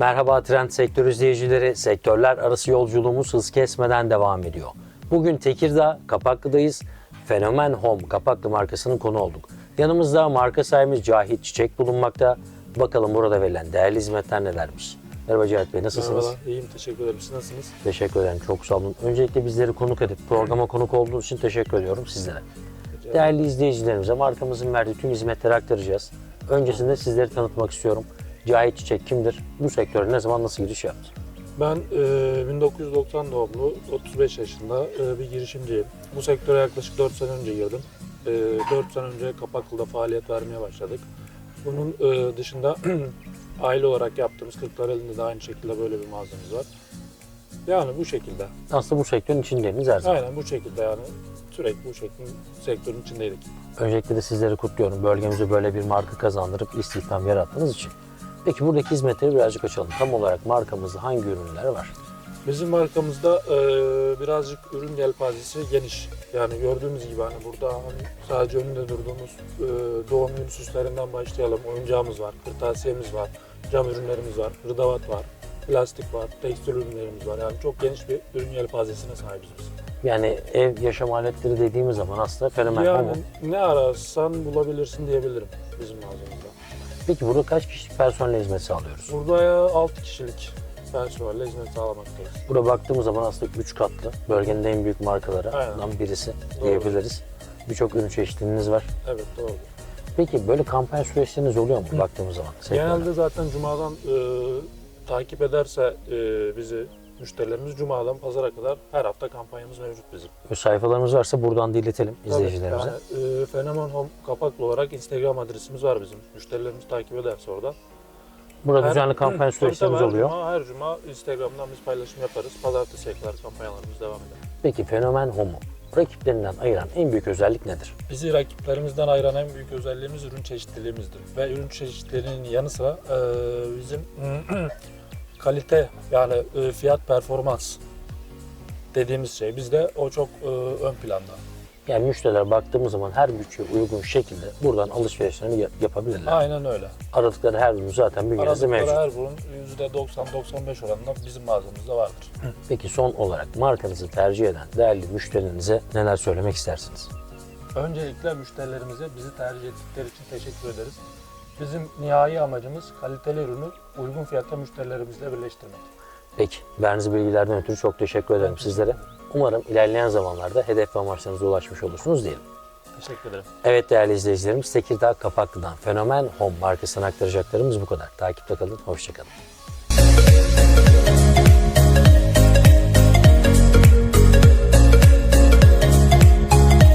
Merhaba Trend Sektör izleyicileri. Sektörler arası yolculuğumuz hız kesmeden devam ediyor. Bugün Tekirdağ, Kapaklı'dayız. Fenomen Home Kapaklı markasının konu olduk. Yanımızda marka sahibimiz Cahit Çiçek bulunmakta. Bakalım burada verilen değerli hizmetler nelermiş. Merhaba Cahit Bey, nasılsınız? Merhaba, iyiyim. Teşekkür ederim. Siz nasılsınız? Teşekkür ederim, çok sağ olun. Öncelikle bizleri konuk edip programa konuk olduğunuz için teşekkür ediyorum sizlere. Değerli izleyicilerimize markamızın verdiği tüm hizmetleri aktaracağız. Öncesinde sizleri tanıtmak istiyorum. Cahit Çiçek kimdir? Bu sektöre ne zaman nasıl giriş yaptı? Ben e, 1990 doğumlu, 35 yaşında e, bir girişimciyim. Bu sektöre yaklaşık 4 sene önce girdim. E, 4 sene önce Kapaklı'da faaliyet vermeye başladık. Bunun e, dışında aile olarak yaptığımız Kırklareli'nde de aynı şekilde böyle bir mağazamız var. Yani bu şekilde. Aslında bu sektörün içindeydiniz her zaman. Aynen bu şekilde yani. Sürekli bu şekilde sektörün içindeydik. Öncelikle de sizleri kutluyorum. Bölgemize böyle bir marka kazandırıp istihdam yarattığınız için. Peki buradaki hizmetleri birazcık açalım. Tam olarak markamızda hangi ürünler var? Bizim markamızda e, birazcık ürün yelpazesi geniş. Yani gördüğümüz gibi hani burada hani sadece önünde durduğumuz e, doğum günü süslerinden başlayalım. Oyuncağımız var, kırtasiyemiz var, cam ürünlerimiz var, hırdavat var, plastik var, tekstil ürünlerimiz var. Yani çok geniş bir ürün yelpazesine sahibiz biz. Yani ev yaşam aletleri dediğimiz zaman aslında fenomen Yani ne ararsan bulabilirsin diyebilirim bizim mağazamızda. Peki burada kaç kişilik personel hizmet sağlıyoruz? Burada ya 6 kişilik personelle hizmet sağlamaktayız. Burada baktığımız zaman aslında 3 katlı. Bölgenin en büyük markalarından Aynen. birisi Doğru. diyebiliriz. Birçok ürün çeşitliliğiniz var. Evet doğru. Peki böyle kampanya süreçleriniz oluyor mu baktığımız zaman? sektörde? Genelde zaten Cuma'dan e, takip ederse e, bizi müşterilerimiz Cuma'dan Pazar'a kadar her hafta kampanyamız mevcut bizim. Sayfalarımız varsa buradan da iletelim izleyicilerimize. Yani, e, Fenomen Home kapaklı olarak Instagram adresimiz var bizim. Müşterilerimiz takip ederse oradan. Burada Her- düzenli kampanya süreçlerimiz oluyor. Cuma, her Cuma Instagram'dan biz paylaşım yaparız. Pazartesiye kadar kampanyalarımız devam eder. Peki fenomen homo rakiplerinden ayıran en büyük özellik nedir? Bizi rakiplerimizden ayıran en büyük özelliğimiz ürün çeşitliliğimizdir. Ve ürün çeşitliliğinin yanı sıra e, bizim kalite yani e, fiyat performans dediğimiz şey bizde o çok e, ön planda. Yani müşteriler baktığımız zaman her bütçeye uygun şekilde buradan alışverişlerini ya- yapabilirler. Aynen öyle. Aradıkları her ürün zaten bünyenizde Aradıkları mevcut. her ürün %90-95 oranında bizim mağazamızda vardır. Peki son olarak markanızı tercih eden değerli müşterilerinize neler söylemek istersiniz? Öncelikle müşterilerimize bizi tercih ettikleri için teşekkür ederiz. Bizim nihai amacımız kaliteli ürünü uygun fiyata müşterilerimizle birleştirmek. Peki verdiğiniz bilgilerden ötürü çok teşekkür ederim sizlere. Umarım ilerleyen zamanlarda hedef ve amaçlarınıza ulaşmış olursunuz diyelim. Teşekkür ederim. Evet değerli izleyicilerimiz Tekirdağ Kapaklı'dan Fenomen Home markasına aktaracaklarımız bu kadar. Takipte kalın, hoşçakalın.